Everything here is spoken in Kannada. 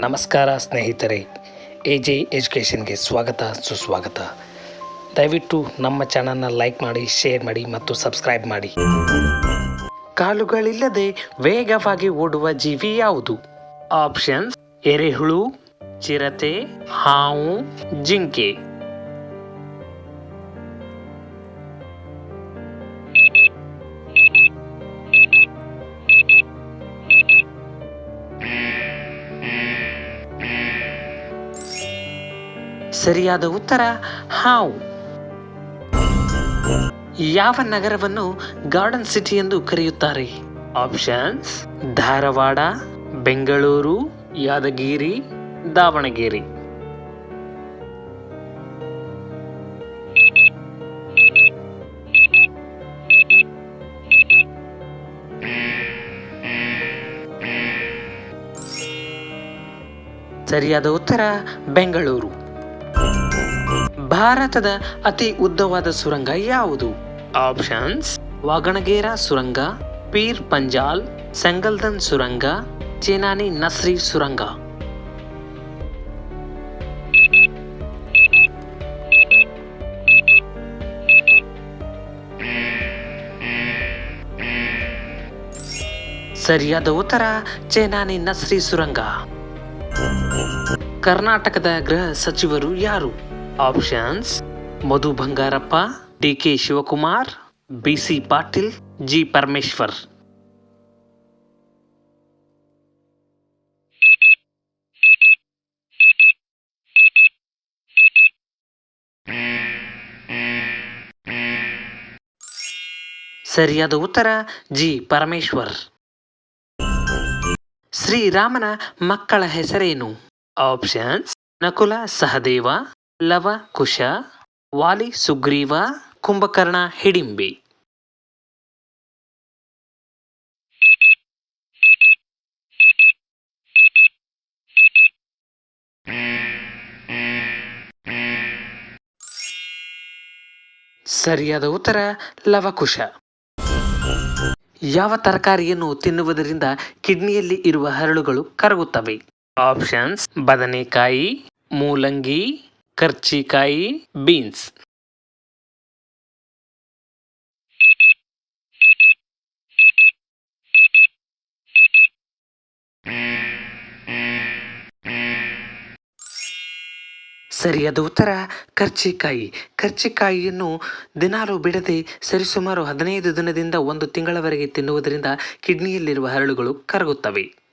ನಮಸ್ಕಾರ ಸ್ನೇಹಿತರೆ ಎ ಜೆ ಎಜುಕೇಷನ್ಗೆ ಸ್ವಾಗತ, ಸುಸ್ವಾಗತ. ದಯವಿಟ್ಟು ನಮ್ಮ ಚಾನಲ್ನ ಲೈಕ್ ಮಾಡಿ, ಶೇರ್ ಮಾಡಿ ಮತ್ತು ಸಬ್ಸ್ಕ್ರೈಬ್ ಮಾಡಿ. ಕಾಲುಗಳಿಲ್ಲದೆ ವೇಗವಾಗಿ ಓಡುವ ಜೀವಿ ಯಾವುದು? ಆಪ್ಷನ್ಸ್, ಎರೆಹುಳು, ಚಿರತೆ, ಹಾವು, ಜಿಂಕೆ. ಸರಿಯಾದ ಉತ್ತರ? ಹಾವು. ಯಾವ ನಗರವನ್ನು ಗಾರ್ಡನ್ ಸಿಟಿ ಎಂದು ಕರೆಯುತ್ತಾರೆ? ಆಪ್ಷನ್ಸ್, ಧಾರವಾಡ, ಬೆಂಗಳೂರು, ಯಾದಗಿರಿ, ದಾವಣಗೆರೆ. ಸರಿಯಾದ ಉತ್ತರ, ಬೆಂಗಳೂರು. ಭಾರತದ ಅತಿ ಉದ್ದವಾದ ಸುರಂಗ ಯಾವುದು? ಆಪ್ಷನ್ಸ್ ವಾಗಣಗೇರ ಸುರಂಗ ಪೀರ್ ಪಂಜಾಲ್ ಸೆಂಗಲ್ದನ್ ಸುರಂಗ ಚೇನಾನಿ ನಸ್ರಿ ಸುರಂಗ. ಸರಿಯಾದ ಉತ್ತರ ಚೇನಾನಿ ನಸ್ರಿ ಸುರಂಗ. ಕರ್ನಾಟಕದ ಗೃಹ ಸಚಿವರು ಯಾರು? Options Madhu Bangarappa D K Shivakumar B C Patil G Parameshwar ಸರಿಯಾದ ಉತ್ತರ ಜಿ ಪರಮೇಶ್ವರ್ ಶ್ರೀರಾಮನ ಮಕ್ಕಳ ಹೆಸರೇನು? ಆಪ್ಷನ್ಸ್ ನಕುಲ ಸಹದೇವ ಲವ, ಕುಶ, ವಾಲಿ, ಸುಗ್ರೀವ, ಕುಂಭಕರ್ಣ, ಹಿಡಿಂಬಿ. ಸರಿಯಾದ ಉತ್ತರ ಲವಕುಶ ಯಾವ ತರಕಾರಿಯನ್ನು ತಿನ್ನುವುದರಿಂದ ಕಿಡ್ನಿಯಲ್ಲಿ ಇರುವ ಹರಳುಗಳು ಕರಗುತ್ತವೆ? ಆಪ್ಷನ್ಸ್, ಬದನೆಕಾಯಿ, ಮೂಲಂಗಿ ಕರ್ಚಿಕಾಯಿ ಬೀನ್ಸ್. ಸರಿಯಾದ ಉತ್ತರ, ಕರ್ಚಿಕಾಯಿ. ಕರ್ಚಿಕಾಯಿಯನ್ನು ದಿನಾಲು ಬಿಡದೆ ಸರಿಸುಮಾರು ಹದಿನೈದು ದಿನದಿಂದ ಒಂದು ತಿಂಗಳವರೆಗೆ ತಿನ್ನುವುದರಿಂದ ಕಿಡ್ನಿಯಲ್ಲಿರುವ ಹರಳುಗಳು ಕರಗುತ್ತವೆ.